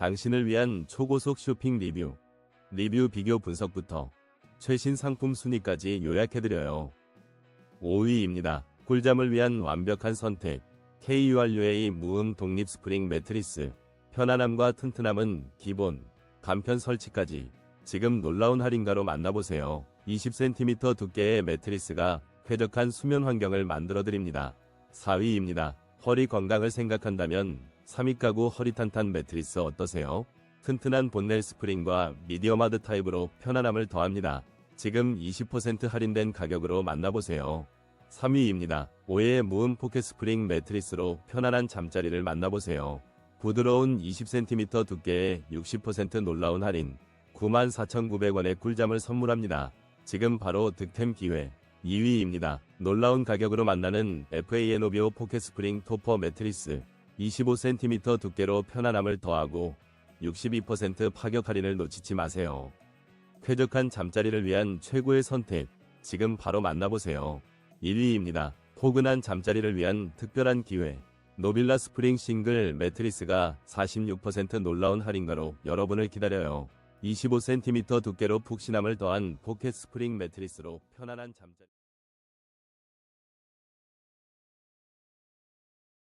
당신을 위한 초고속 쇼핑 리뷰, 리뷰 비교 분석부터 최신 상품 순위까지 요약해드려요. 5위입니다. 꿀잠을 위한 완벽한 선택. KURUA 무음 독립 스프링 매트리스. 편안함과 튼튼함은 기본, 간편 설치까지. 지금 놀라운 할인가로 만나보세요. 20cm 두께의 매트리스가 쾌적한 수면 환경을 만들어드립니다. 4위입니다. 허리 건강을 생각한다면 3위 가구 허리탄탄 매트리스 어떠세요? 튼튼한 본넬 스프링과 미디엄 하드 타입으로 편안함을 더합니다. 지금 20% 할인된 가격으로 만나보세요. 3위입니다. 5의 무음 포켓 스프링 매트리스로 편안한 잠자리를 만나보세요. 부드러운 20cm 두께의 60% 놀라운 할인 94,900원의 꿀잠을 선물합니다. 지금 바로 득템 기회 2위입니다. 놀라운 가격으로 만나는 FAN오비오 포켓 스프링 토퍼 매트리스 25cm 두께로 편안함을 더하고 62% 파격 할인을 놓치지 마세요. 쾌적한 잠자리를 위한 최고의 선택 지금 바로 만나보세요. 1위입니다. 포근한 잠자리를 위한 특별한 기회. 노빌라 스프링 싱글 매트리스가 46% 놀라운 할인가로 여러분을 기다려요. 25cm 두께로 푹신함을 더한 포켓 스프링 매트리스로 편안한 잠자리.